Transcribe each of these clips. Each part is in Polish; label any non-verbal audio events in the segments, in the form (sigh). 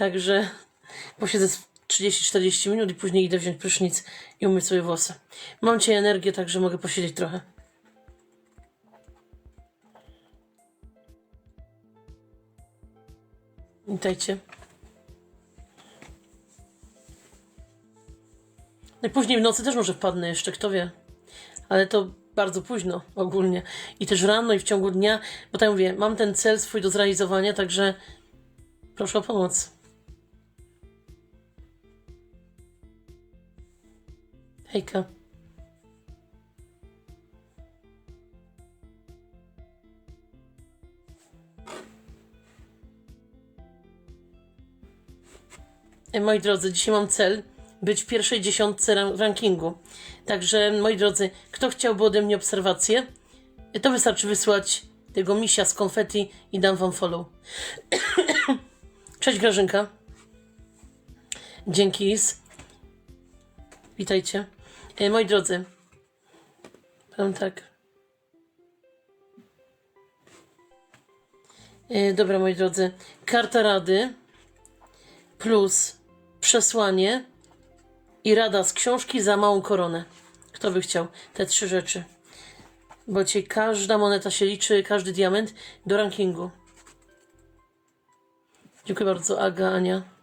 Także posiedzę z 30-40 minut i później idę wziąć prysznic i umyć sobie włosy. Mam dzisiaj energię, także mogę posiedzieć trochę. Witajcie. Najpóźniej w nocy też może wpadnę jeszcze, kto wie. Ale to bardzo późno ogólnie. I też rano i w ciągu dnia, bo tak mówię, mam ten cel swój do zrealizowania, także proszę o pomoc. Hejka. E, Moi drodzy, dzisiaj mam cel być w pierwszej dziesiątce ran- rankingu. Także, moi drodzy, kto chciałby ode mnie obserwację, e, to wystarczy wysłać tego misia z konfetti i dam wam follow. (coughs) Cześć Grażynka. Dzięki Is. Witajcie. E, moi drodzy, powiem tak. E, dobra, moi drodzy, karta rady plus przesłanie i rada z książki za małą koronę. Kto by chciał te trzy rzeczy? Bo ci każda moneta się liczy, każdy diament do rankingu. Dziękuję bardzo, Aga, Ania.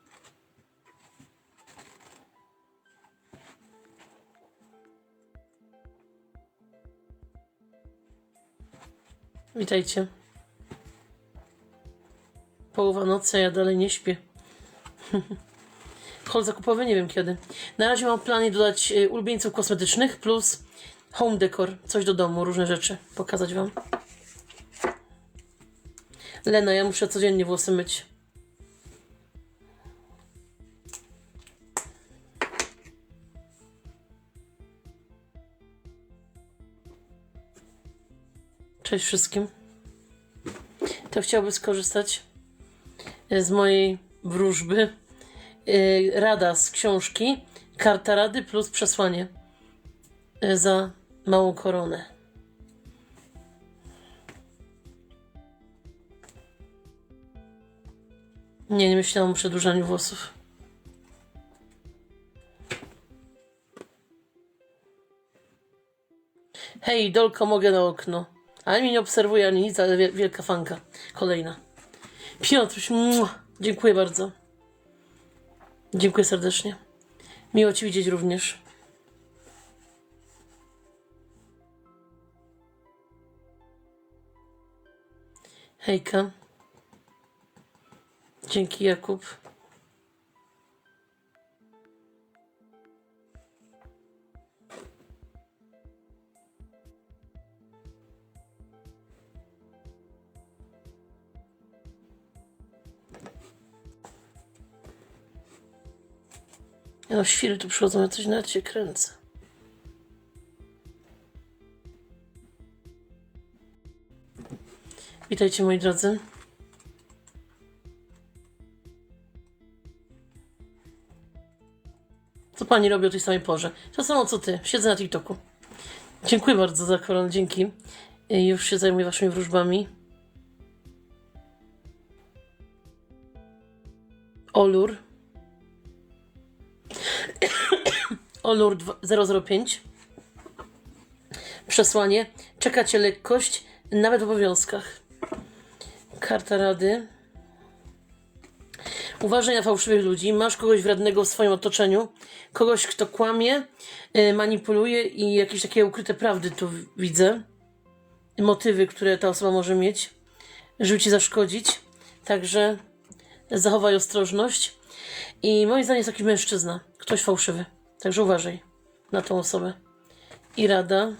Witajcie. Połowa nocy, a ja dalej nie śpię. (laughs) Hol zakupowy nie wiem kiedy. Na razie mam w planie dodać y, ulubieńców kosmetycznych plus home decor, coś do domu, różne rzeczy. Pokazać wam. Lena, ja muszę codziennie włosy myć. Cześć wszystkim. Kto chciałby skorzystać y, z mojej wróżby? y, rada z książki, karta rady plus przesłanie y, za małą koronę. Nie, nie myślałam o przedłużaniu włosów. Hej, Dolko, mogę na okno. Ale mnie nie obserwuje ani nic, ale wie- wielka fanka. Kolejna. Piotruś, mua, dziękuję bardzo. Dziękuję serdecznie. Miło Ci widzieć również. Hejka. Dzięki Jakub. No, świry tu przychodzą, ja coś nawet się kręcę. Witajcie moi drodzy. Co pani robi o tej samej porze? To samo co ty. Siedzę na TikToku. Dziękuję bardzo za koron, dzięki. Już się zajmuję waszymi wróżbami. Olur. (coughs) Olur dwa- 005. Przesłanie. Czekacie lekkość, nawet w obowiązkach. Karta rady. Uważaj na fałszywych ludzi. Masz kogoś wrednego w swoim otoczeniu. Kogoś, kto kłamie, y, manipuluje i jakieś takie ukryte prawdy tu widzę. Motywy, które ta osoba może mieć, żeby ci zaszkodzić. Także zachowaj ostrożność. I moim zdaniem jest taki mężczyzna, ktoś fałszywy. Także uważaj na tą osobę. I rada.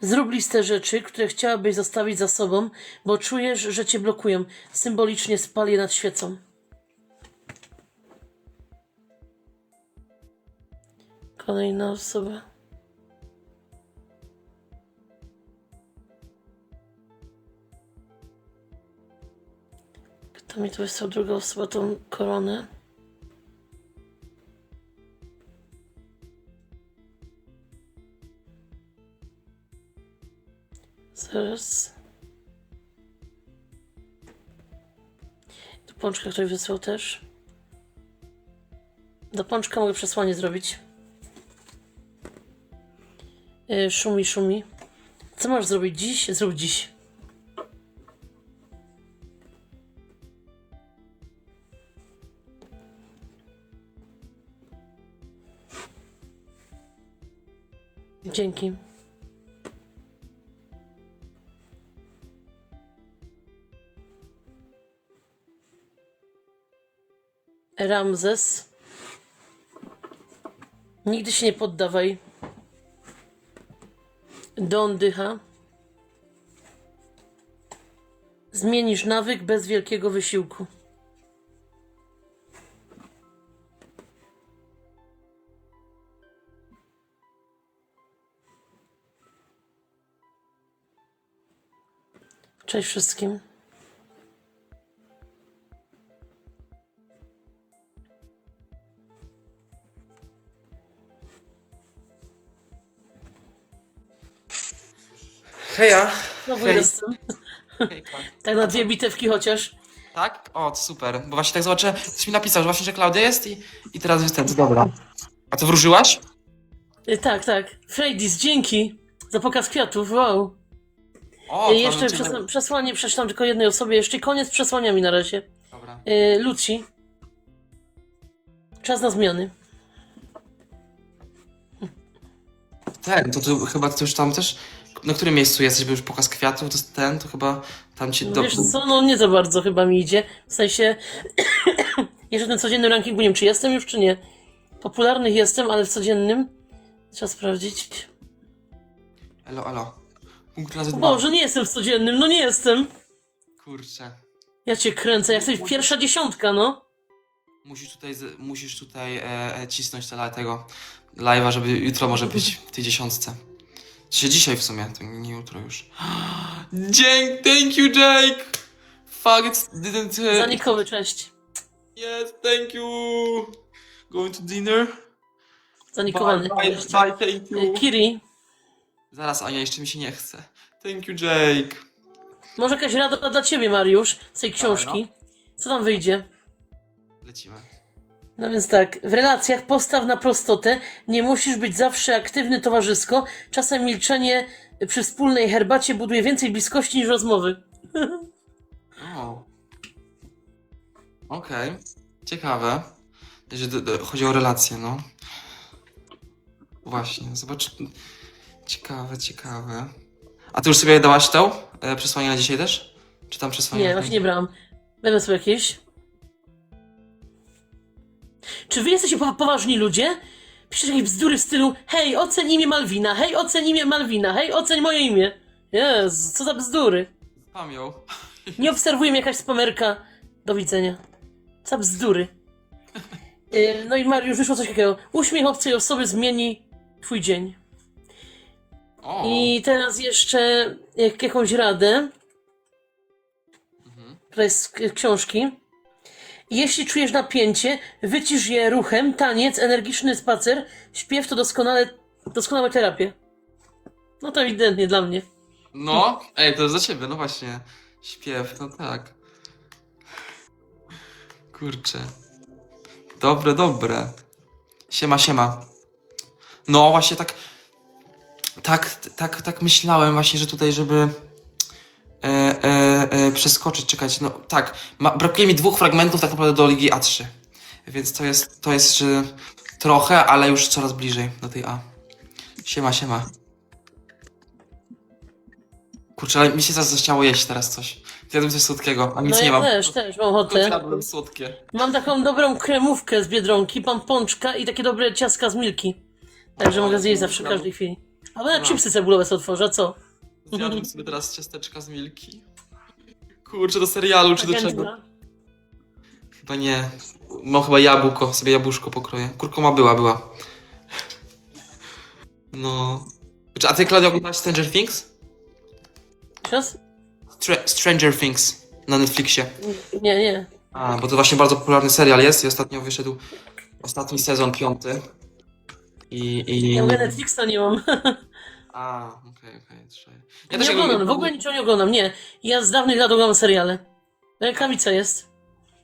Zrób listę rzeczy, które chciałabyś zostawić za sobą, bo czujesz, że cię blokują. Symbolicznie spal je nad świecą. Kolejna osoba. Kto mi tu wysłał druga osoba tą koronę? Zaraz. pączka, który wysłał też. Do pączka mogę przesłanie zrobić. Yy, szumi, szumi. Co masz zrobić dziś? Zrób dziś. Dzięki. Ramzes. Nigdy się nie poddawaj. Don dycha. Zmienisz nawyk bez wielkiego wysiłku. Cześć wszystkim. Heja! Znowu Hej. jestem. Tak na dwie bitewki chociaż. Tak? O, to super. Bo właśnie tak zobaczę, ktoś mi napisał, że właśnie, że Klaudia jest i, i teraz jest ten. Dobra. A to wróżyłaś? Y, Tak, tak. Freydis, dzięki za pokaz kwiatów. Wow. O, to jeszcze przesłanie przeczytam tylko jednej osobie. Jeszcze koniec przesłaniami na razie. Dobra. Y, Luci. Czas na zmiany. Ten, to, chyba ty już tam też... Na którym miejscu jesteś, bo już pokaz kwiatów, to jest ten, to chyba tam ci... No Do... Wiesz co, no nie za bardzo chyba mi idzie. W sensie, (coughs) jeszcze w tym codziennym rankingu nie wiem, czy jestem już, czy nie. Popularnych jestem, ale w codziennym trzeba sprawdzić. Elo, elo. Punkt razy O dwa. Boże, nie jestem w codziennym, no nie jestem. Kurczę. Ja cię kręcę, jak jesteś pierwsza dziesiątka, no. Musisz tutaj, z- musisz tutaj e, e, cisnąć tyle tego live'a, żeby jutro może być w tej dziesiątce. Czy dzisiaj w sumie, to nie jutro już. (gasps) Dzięki, thank you Jake! Fuck, it didn't... Zanikowy, cześć. Yes, thank you! Going to dinner? Zanikowany. Bye, bye, bye, thank you. Kiri, Zaraz, Ania, jeszcze mi się nie chce. Thank you, Jake. może jakaś rada dla ciebie, Mariusz, z tej książki. Co tam wyjdzie? Lecimy. No więc tak, w relacjach postaw na prostotę, nie musisz być zawsze aktywny towarzysko, czasem milczenie przy wspólnej herbacie buduje więcej bliskości niż rozmowy. (laughs) O. Okej. Ciekawe. Że d- d- chodzi o relacje, no. Właśnie, zobacz. Ciekawe, ciekawe. A ty już sobie dałaś to e, przesłanie na dzisiaj też? Czy tam przesłanie? Nie, właśnie nie brałam. Będę sobie jakieś. Czy wy jesteście po poważni ludzie? Piszecie jakieś bzdury w stylu hej, oceń imię Malwina, hej, oceń imię Malwina, hej, oceń moje imię. Jezu, co za bzdury. Spam ją. Nie obserwuje mnie jakaś spamerka. Do widzenia. Co za bzdury. Yy, No i Mariusz, wyszło coś takiego. Uśmiech obcej osoby zmieni twój dzień. O. I teraz jeszcze jak, jakąś radę. Mhm. To jest z k- książki. Jeśli czujesz napięcie, wycisz je ruchem, taniec, energiczny spacer, śpiew to doskonale, doskonałe terapie. No to ewidentnie dla mnie. No, ej, to jest za ciebie, no właśnie. Śpiew, no tak. Kurczę. Dobre, dobre. Siema, siema. No, właśnie tak. Tak, tak, tak myślałem właśnie, że tutaj, żeby e, e, e, przeskoczyć, czekać. No tak, ma, brakuje mi dwóch fragmentów tak naprawdę do Ligi A3. Więc to jest, to jest że trochę, ale już coraz bliżej do tej A. Siema, siema. Kurczę, ale mi się zaraz zachciało jeść teraz coś. Zjadłem coś słodkiego, a nic No nie ja mam. też, też mam ochotę. Zjadłem słodkie. Mam taką dobrą kremówkę z Biedronki, pan pączka i takie dobre ciastka z Milki. Także mogę zjeść zawsze w każdej chwili. A nawet No. chipsy cebulowe otworzę, a co? Zjadłem sobie teraz ciasteczka z Milki. Kurczę, do serialu czy do czego? Chyba nie. Mam chyba jabłko, sobie jabłuszko pokroję. Kurkuma była, była. No. A ty, Klaudia, oglądałaś Stranger Things? Czas? Stra- Stranger Things na Netflixie. Nie, nie. A, bo to właśnie bardzo popularny serial jest i ostatnio wyszedł ostatni sezon, piąty. I... i... Ja mówię Netflixa nie mam. A, okej, okej. trzeba- nie Ja też oglądam, jakby- w ogóle niczego nie oglądam, nie. Ja z dawnych lat oglądam seriale. Rękawica jest.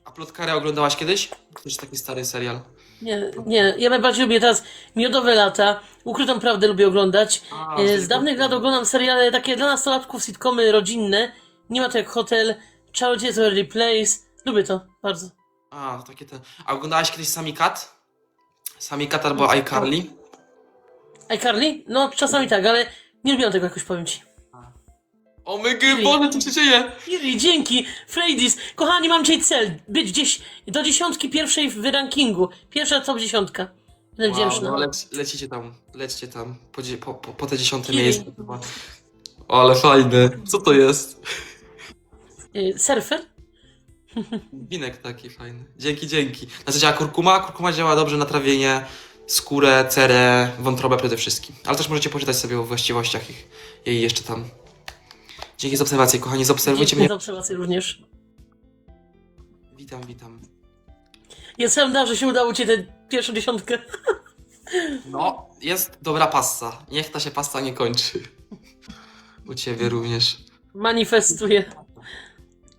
A Plotkarę oglądałaś kiedyś? To jest taki stary serial. Nie, nie, ja najbardziej lubię teraz Miodowe Lata, Ukrytą Prawdę lubię oglądać. A, E, Z dawnych to- lat oglądam seriale takie dla nastolatków, sitcomy rodzinne. Nie ma to jak Hotel, Charity to Early Place. Lubię to bardzo. A, to takie te... A oglądałaś kiedyś Sami Cat? Sami Cat albo iCarly? iCarly? No, czasami tak, ale nie lubię tego jakoś, powiem ci. O my g, Boże, co się dzieje? Iri, dzięki! Freydis! Kochani, mam dzisiaj cel. Być gdzieś do dziesiątki pierwszej w rankingu. Pierwsza top dziesiątka. Będę wdzięczna. no, lec, lecicie tam, lećcie tam, po, dzie- po, po, po te dziesiąte Kiri. miejsce. chyba. O, ale fajne. Co to jest? Y, Surfer? Winek taki fajny. Dzięki, dzięki. Na co działa kurkuma? Kurkuma działa dobrze na trawienie, skórę, cerę, wątrobę przede wszystkim. Ale też możecie poczytać sobie o właściwościach ich, jej jeszcze tam. Dzięki za obserwację, kochani, zaobserwujcie Dziękuję mnie. za obserwację również. Witam, witam. Jestem da, że się udało ci tę pierwszą dziesiątkę. No, jest dobra pasta. Niech ta się pasta nie kończy. U ciebie również. Manifestuję.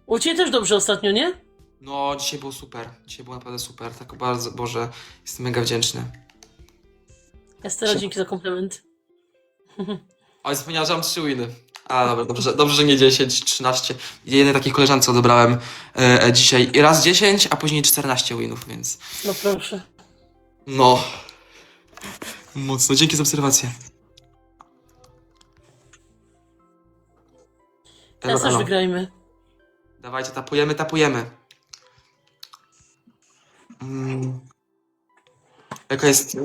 U ciebie też dobrze ostatnio, nie? No, dzisiaj było super. Dzisiaj było naprawdę super. Tak bardzo, Boże, jestem mega wdzięczny. Estera, dzięki za komplement. (laughs) Oj, zapomniałam, że mam trzy winy. A, dobra, dobrze, dobrze, że nie 10, 13. Jednej takiej koleżance odebrałem e, e, dzisiaj raz 10, a później 14 winów, więc... No proszę. No. Mocno, dzięki za obserwację. Teraz Elo, też elo. wygrajmy. Dawajcie, tapujemy, tapujemy. Mm. Jaka jest... E,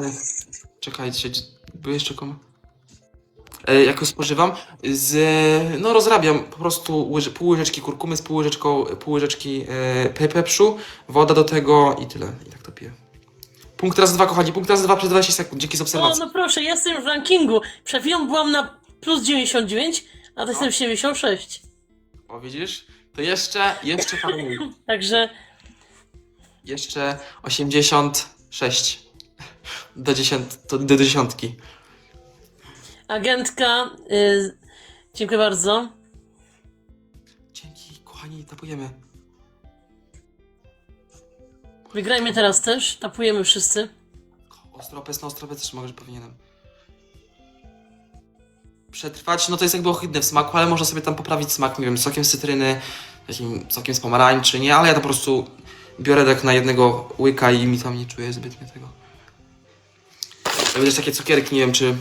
czekajcie, gdzie- był jeszcze kom... E, jak ją spożywam? Z... No rozrabiam po prostu łyże, pół łyżeczki kurkumy z pół, łyżeczką, pół łyżeczki e, pe- woda do tego i tyle. I tak to piję. Punkt razy dwa, kochani, punkt razy dwa przez 20 sekund. Dzięki za O, obserwację. no proszę, jestem w rankingu. Przed chwilą byłam na plus 99, a teraz jestem 76. O, widzisz? To jeszcze, jeszcze farmuj. (laughs) Także Jeszcze 86. Do, dziesiąt, to do dziesiątki. agentka, y, dziękuję bardzo. Dzięki, kochani, tapujemy. Wygrajmy teraz też, tapujemy wszyscy. Ostropes, no ostropes też mogę, że powinienem. Przetrwać, no to jest jakby ohydne w smaku, ale można sobie tam poprawić smak, nie wiem, sokiem z cytryny, takim sokiem z pomarańczy, nie? Ale ja to po prostu biorę tak na jednego łyka i mi tam nie czuję zbytnio tego. Też takie cukierki, nie wiem, czy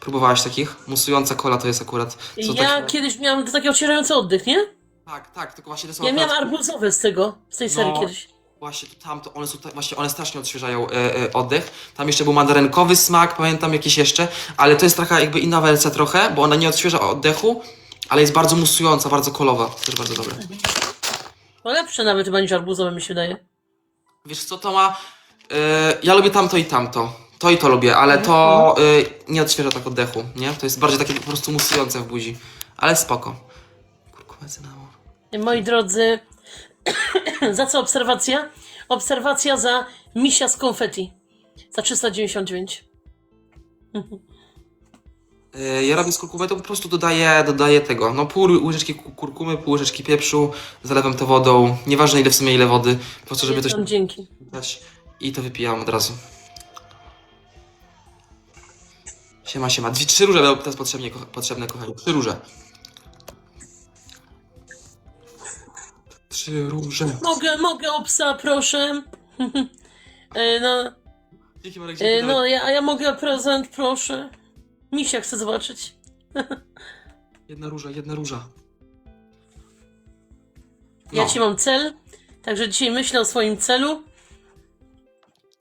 próbowałaś takich? Musująca kola to jest akurat. Ja takie- kiedyś miałam taki odcierający oddech, nie? Tak, tak, tylko właśnie te są Ja miałam arbuzowe z tego, z tej serii No. kiedyś. Właśnie to tamto, one są, ta- właśnie one strasznie odświeżają e, e, oddech. Tam jeszcze był mandarynkowy smak, pamiętam jakiś jeszcze, ale to jest taka jakby inna wersja trochę, bo ona nie odświeża oddechu, ale jest bardzo musująca, bardzo kolowa. Też bardzo dobre. No lepsze nawet chyba niż arbuzowe mi się wydaje. Wiesz co, to ma... E, ja lubię tamto i tamto. To i to lubię, ale to e, nie odświeża tak oddechu, nie? To jest bardziej takie po prostu musujące w buzi. Ale spoko. Kurkuła cynamon. Moi drodzy, (clears throat) za co obserwacja? Obserwacja za misia z konfetti. Za 399. E, Ja robię z kurkumę, to po prostu dodaję, dodaję tego, no pół łyżeczki ku- kurkumy, pół łyżeczki pieprzu, zalewam to wodą, nieważne ile w sumie ile wody, po prostu żeby to się dzięki. dać i to wypijam od razu. Siema, siema. Dwie, trzy róże będą teraz potrzebnie, ko potrzebne, kochani. Trzy róże. Trzy róże. Mogę, mogę obsa, proszę. (laughs) E, no, Dzięki Marek, e, dzięki, no ja, a ja mogę prezent, proszę. Misia chcę zobaczyć. (laughs) Jedna róża, jedna róża. Ja No, ci mam cel, także dzisiaj myślę o swoim celu.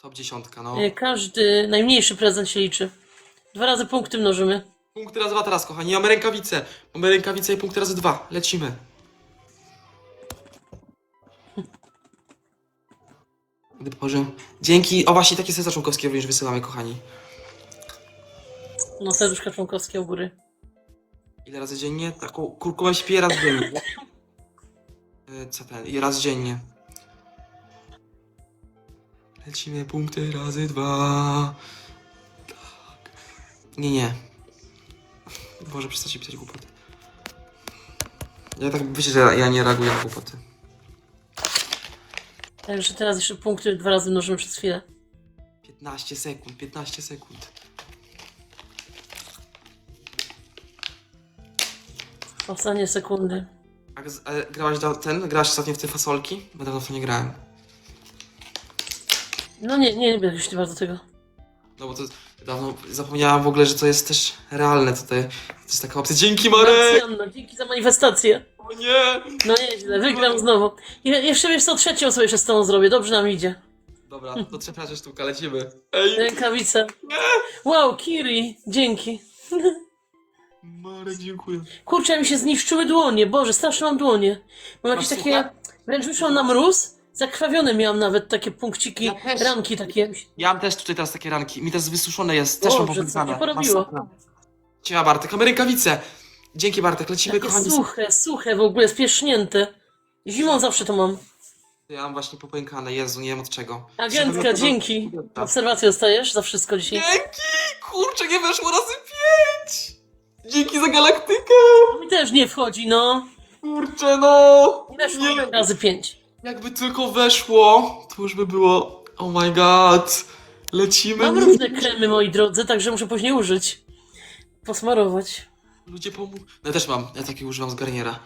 top dziesiątka, no. E, Każdy najmniejszy prezent się liczy. Dwa razy punkty mnożymy. Punkty razy dwa teraz, kochani. Mamy rękawice. Mamy rękawice i punkty razy dwa. Lecimy. (laughs) Gdy położę. Dzięki. O właśnie, takie serca członkowskie również wysyłamy, kochani. No, serduszka członkowskie u góry. Ile razy dziennie? Taką kurkumę śpię raz dziennie. (laughs) Co ten? I raz dziennie. Lecimy punkty razy dwa. Tak. Nie, nie. Boże, przestańcie pisać głupoty. Ja tak, wiecie, że ja nie reaguję na głupoty. Także teraz jeszcze punkty dwa razy mnożymy przez chwilę. 15 sekund, 15 sekund. Ostatnie sekundy. A, z- a grałaś da, ten? Grałaś ostatnio w te fasolki? Bo dawno w to nie grałem. No nie, nie lubię już bardzo tego. No bo to dawno zapomniałam w ogóle, że to jest też realne tutaj. To jest taka opcja. Dzięki Marek! Marcjanno, dzięki za manifestację. O nie! No nieźle, wygram znowu. I jeszcze wiesz co, trzecią sobie jeszcze z tą zrobię, dobrze nam idzie. Dobra, to trzecia sztuka, lecimy. (laughs) Ej! Rękawice. Wow, Kiri, dzięki. Marek, dziękuję. Kurczę, mi się zniszczyły dłonie, Boże, straszne mam dłonie. Mam jakieś Masz takie, suche? wręcz wyszłam na mróz, zakrwawione miałam nawet takie punkciki, Ja też. ranki takie. Ja mam też tutaj teraz takie ranki. Mi też wysuszone jest, też mam Boże, co popękane. cię porobiło? Masakra. Ciema Bartek, mamy rękawice. Dzięki Bartek, lecimy Takie kochani. suche, suche w ogóle, spiesznięte. Zimą zawsze to mam. Ja mam właśnie popękane, Jezu, nie wiem od czego. Agentka, Trzeba- dzięki. Obserwację dostajesz za wszystko dzisiaj. Dzięki! Kurczę, nie weszło razy pięć! Dzięki za galaktykę! Mi też nie wchodzi, no. Kurczę, no! Nie weszło razy pięć. Jakby tylko weszło, to już by było... Oh my god! Lecimy. Mam różne kremy, moi drodzy, także muszę później użyć. Posmarować. Ludzie pomóż... No ja też mam, ja taki używam z Garniera.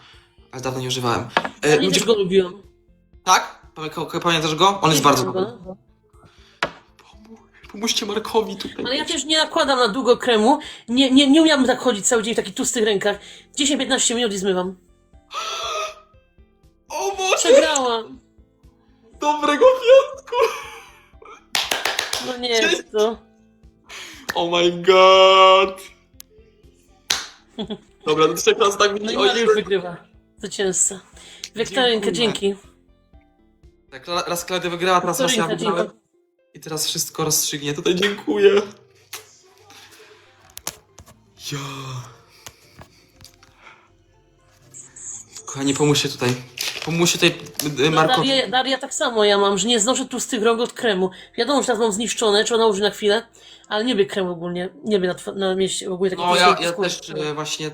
Ale dawno nie używałem. E, Ja ludzie... też go lubiłam. Tak? Pamię- Pamiętasz go? On jest bardzo dobry. Pomóż, pomóżcie Markowi tutaj. Ale ja też nie nakładam na długo kremu. Nie, nie, nie umiałabym tak chodzić cały dzień w takich tłustych rękach. 10-15 minut i zmywam. O Boże! Przegrałam. Dobrego piątku! No nie jest to. Oh my god! Dobra, to trzech raz tak No mi i Oj, Mariusz wygrywa. Zwycięzca. Dziękuję. dzięki. Tak, ra- raz Klaudia wygrała, teraz raz ja Wiktorinka, wygrałem. dzięki. I teraz wszystko rozstrzygnie. Tutaj dziękuję. Ja. Kochani, pomóżcie tutaj. Pomóżcie tutaj y, No. Daria, Daria tak samo ja mam, że nie znoszę tłustych rąk od kremu. Wiadomo, że teraz mam zniszczone, trzeba nałożyć na chwilę, ale nie by kremu ogólnie, nie by na, twa- na mieście ogólnie taki No ja, ja skóry. też e, właśnie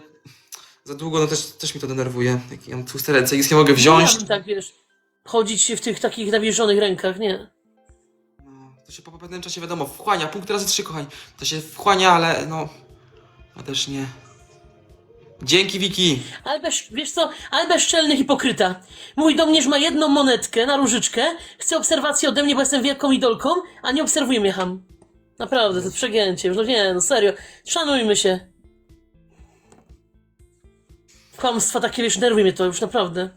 za długo, no też, też mi to denerwuje. Jak ja mam tłuste ręce nic nie mogę Nie wziąć. miałabym tak, wiesz, chodzić się w tych takich nawilżonych rękach, nie. No, to się po pewnym czasie wiadomo, wchłania, punkt razy trzy, kochani. To się wchłania, ale no, no też nie. Dzięki, Wiki. Ale bez, wiesz co, ale bezczelny hipokryta. Mówi do mnie, że ma jedną monetkę na różyczkę, chce obserwacji ode mnie, bo jestem wielką idolką, a nie obserwuje mnie ham. Naprawdę, to jest przegięcie, już no nie, no serio, szanujmy się. Kłamstwa takie, wiesz, nerwuje mnie to już naprawdę.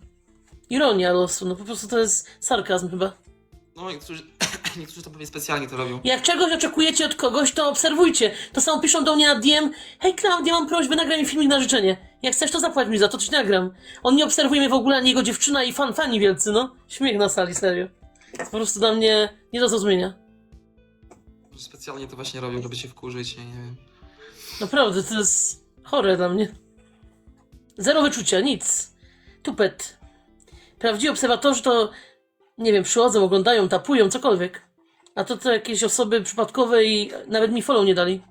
Ironia losu, no po prostu to jest sarkazm chyba. No, niektórzy, niektórzy to pewnie specjalnie to robią. Jak czegoś oczekujecie od kogoś, to obserwujcie. To samo piszą do mnie na DM. Hej Klaudia, mam prośbę, nagraj mi filmik na życzenie. Jak chcesz, to zapłać mi za to, coś nagram. On nie obserwuje mnie w ogóle, ani jego dziewczyna i fan, fani wielcy, no. Śmiech na sali, serio. To po prostu dla mnie nie do zrozumienia. Specjalnie to właśnie robią, żeby cię wkurzyć, ja nie wiem. Naprawdę, to jest chore dla mnie. Zero wyczucia, nic. Tupet. Prawdziwi obserwatorzy to, nie wiem, przychodzą, oglądają, tapują, cokolwiek. A to to jakieś osoby przypadkowe i nawet mi follow nie dali.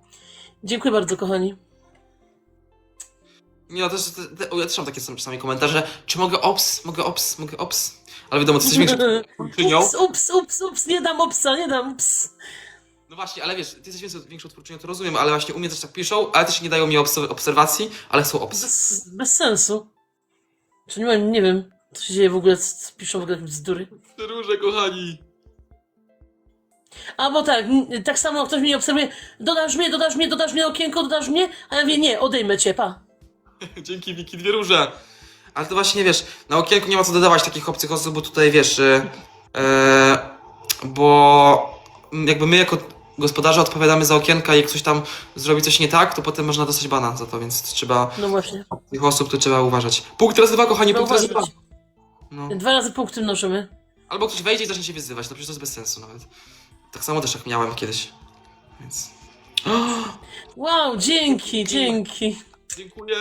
Dziękuję bardzo, kochani. Nie, no też, te, te, ja też mam takie sam- czasami komentarze, czy mogę ops, mogę ops, mogę ops. Ale wiadomo, jesteś większą (laughs) twórczynią. Ups, ups, ups, ups, nie dam opsa, nie dam ups. No właśnie, ale wiesz, ty jesteś większą, większą twórczynią, to rozumiem, ale właśnie u mnie też tak piszą, ale też nie dają mi obs obserwacji, ale są ops. Bez, bez sensu. Czy nie mam, nie wiem, co się dzieje w ogóle, piszą w ogóle jakieś bzdury. Róże, kochani. A bo tak, tak samo ktoś mnie obserwuje, dodasz mnie, dodasz mnie, dodasz mnie okienko, dodasz mnie, a ja mówię, nie, odejmę cię, pa. (laughs) Dzięki Wiki, dwie róże. Ale to właśnie, wiesz, na okienku nie ma co dodawać takich obcych osób, bo tutaj, wiesz, yy, yy, bo jakby my jako gospodarze odpowiadamy za okienka i jak ktoś tam zrobi coś nie tak, to potem można dostać bana za to, więc trzeba, No właśnie, tych osób to trzeba uważać. Punkt razy dwa, kochani, no punkt razy dwa. No. Dwa razy punkty mnożymy. Albo ktoś wejdzie i zacznie się wyzywać, to przecież to jest bez sensu nawet. Tak samo też jak miałem kiedyś, więc... (gasps) Wow, dzięki, dzięki. Dziękuję.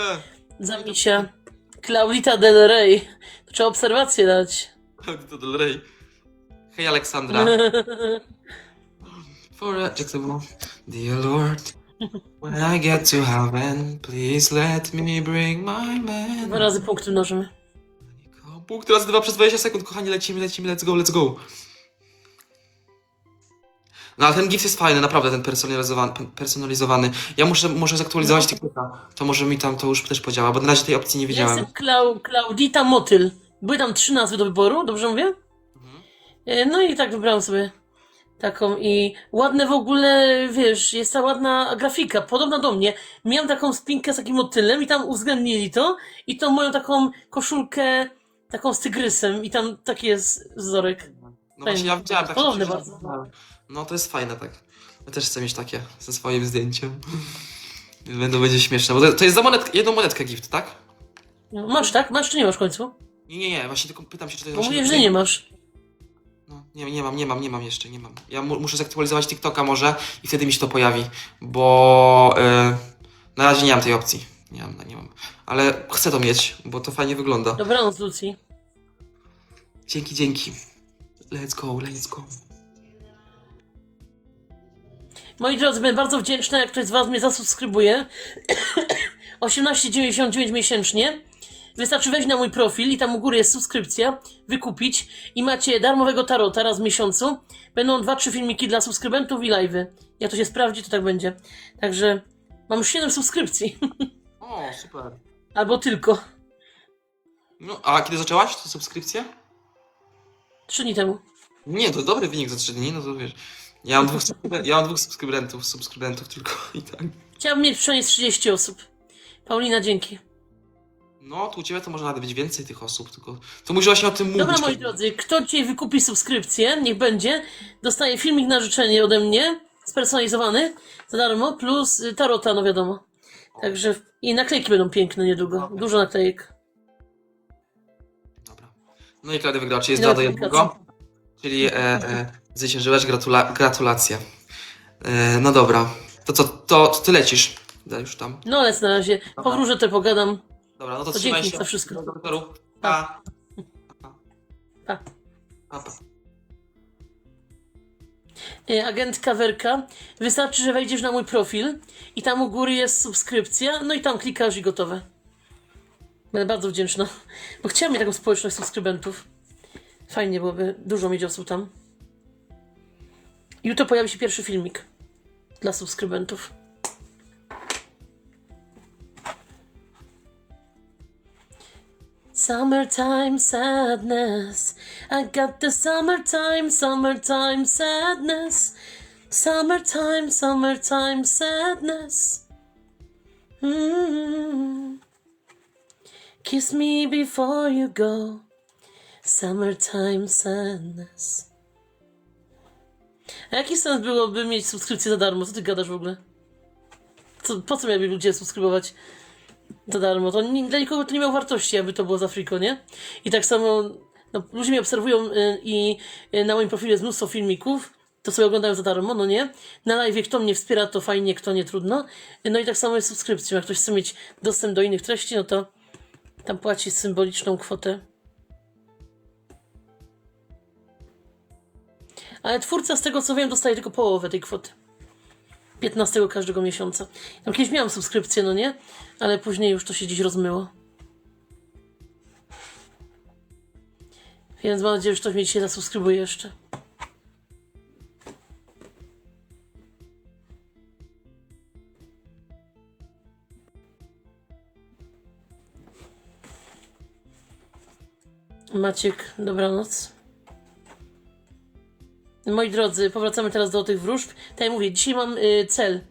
Za misia. Claudita del Rey. To trzeba obserwację dać. To Del Rey. Hej Aleksandra. (laughs) For a Jacksonville. Dear Lord, when I get to heaven, please let me bring my Dwa man. razy punkty mnożymy. Punkt raz dwa przez 20 sekund, kochani, lecimy, lecimy, let's go, let's go. No ale ten gift jest fajny, naprawdę, ten personalizowany. personalizowany. Ja muszę, muszę zaktualizować No. TikToka. To może mi tam to już też podziała, bo na razie tej opcji nie Ja widziałem. jestem Klau, Klaudita Motyl. Były tam trzy nazwy do wyboru, dobrze mówię? Mhm. E, No i tak wybrałam sobie taką i ładne w ogóle, wiesz, jest ta ładna grafika, podobna do mnie. Miałam taką spinkę z takim motylem i tam uwzględnili to i tą moją taką koszulkę taką z tygrysem i tam taki jest wzorek. No właśnie ja widziałem tak. Podobne że- bardzo. No to jest fajne, tak. Ja też chcę mieć takie ze swoim zdjęciem. (laughs) Będą będzie śmieszne, bo to, to jest za monetkę, jedną monetkę gift, tak? No, Masz tak? Masz czy nie masz w końcu? Nie, nie, nie, właśnie tylko pytam się, czy to jest Bo właśnie... mówisz, że nie masz. No, nie, nie mam, nie mam, nie mam jeszcze, nie mam. Ja mu, muszę zaktualizować TikToka może i wtedy mi się to pojawi, bo y, na razie nie mam tej opcji. Nie mam, nie mam. Ale chcę to mieć, bo to fajnie wygląda. Dobranoc, Lucy. Dzięki, dzięki. Let's go, let's go. Moi drodzy, będę bardzo wdzięczna, jak ktoś z Was mnie zasubskrybuje. (coughs) 18,99 miesięcznie. Wystarczy wejść na mój profil i tam u góry jest subskrypcja, wykupić i macie darmowego tarota raz w miesiącu. Będą 2-3 filmiki dla subskrybentów i live'y. Jak to się sprawdzi, to tak będzie. Także mam już 7 subskrypcji. (laughs) O, super. Albo tylko. No, a kiedy zaczęłaś tę subskrypcję? 3 dni temu. Nie, to dobry wynik za 3 dni, no to wiesz. Ja mam dwóch, subskryben- ja mam dwóch subskrybentów, subskrybentów tylko (laughs) i tak. Chciałabym mieć przynajmniej z 30 osób. Paulina, dzięki. No, tu u ciebie to może nawet być więcej tych osób, tylko... To musisz właśnie o tym mówić. Dobra, moi drodzy, kto dzisiaj wykupi subskrypcję, niech będzie, dostaje filmik na życzenie ode mnie, spersonalizowany, za darmo, plus y, tarota, no wiadomo. Także i naklejki będą piękne niedługo. Dużo naklejek. Dobra. No i Klaudia wygrała, czyli jest Dobra, 2 do 1. publikacja. Czyli e, e, zwyciężyłeś, gratula gratulacje. E, no dobra. To co, to, to ty lecisz. Daj już tam. No ale na razie, powróżę te pogadam. Dobra, no to, To trzymaj dzięki się. za wszystko. Do. Pa. Pa. Pa, pa. Y, Agentka Werka, wystarczy, że wejdziesz na mój profil i tam u góry jest subskrypcja, no i tam klikasz i gotowe. Będę bardzo wdzięczna, bo chciałam mieć taką społeczność subskrybentów. Fajnie byłoby dużo mieć osób tam. Jutro pojawi się pierwszy filmik dla subskrybentów. Summertime sadness. I got the summertime, summertime sadness. Summertime, summertime sadness. Mm. Kiss me before you go. Summertime sadness. A jaki sens byłoby mieć subskrypcję za darmo? Co ty gadasz w ogóle? Co, po co mieliby ludzie subskrybować za darmo? To ni- dla nikogo to nie miało wartości, aby to było za friko, nie? I tak samo no, ludzie mnie obserwują y, i y, na moim profilu jest mnóstwo filmików, to sobie oglądają za darmo, no nie? Na live kto mnie wspiera, to fajnie, kto nie, trudno. No i tak samo jest z subskrypcją. Jak ktoś chce mieć dostęp do innych treści, no to tam płaci symboliczną kwotę. Ale twórca, z tego co wiem, dostaje tylko połowę tej kwoty. 15 każdego miesiąca. Tam kiedyś miałam subskrypcję, no nie? Ale później już to się gdzieś rozmyło. Więc mam nadzieję, że ktoś mnie dzisiaj zasubskrybuje jeszcze. Maciek, dobranoc. Moi drodzy, powracamy teraz do tych wróżb. Tak jak mówię, dzisiaj mam y, cel.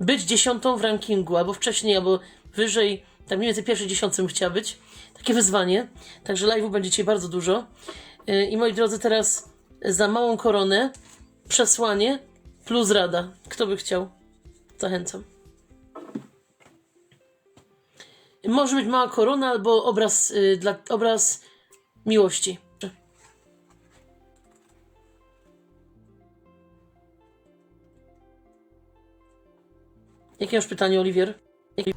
Być dziesiątą w rankingu, albo wcześniej, albo wyżej. Tak mniej więcej pierwszej dziesiątce bym chciała być. Takie wyzwanie. Także live'u będzie dzisiaj bardzo dużo. Y, I moi drodzy, teraz za małą koronę przesłanie plus rada. Kto by chciał? Zachęcam. Może być mała korona albo obraz, y, dla, obraz miłości. Jakie masz pytanie, Oliwier? Jakie...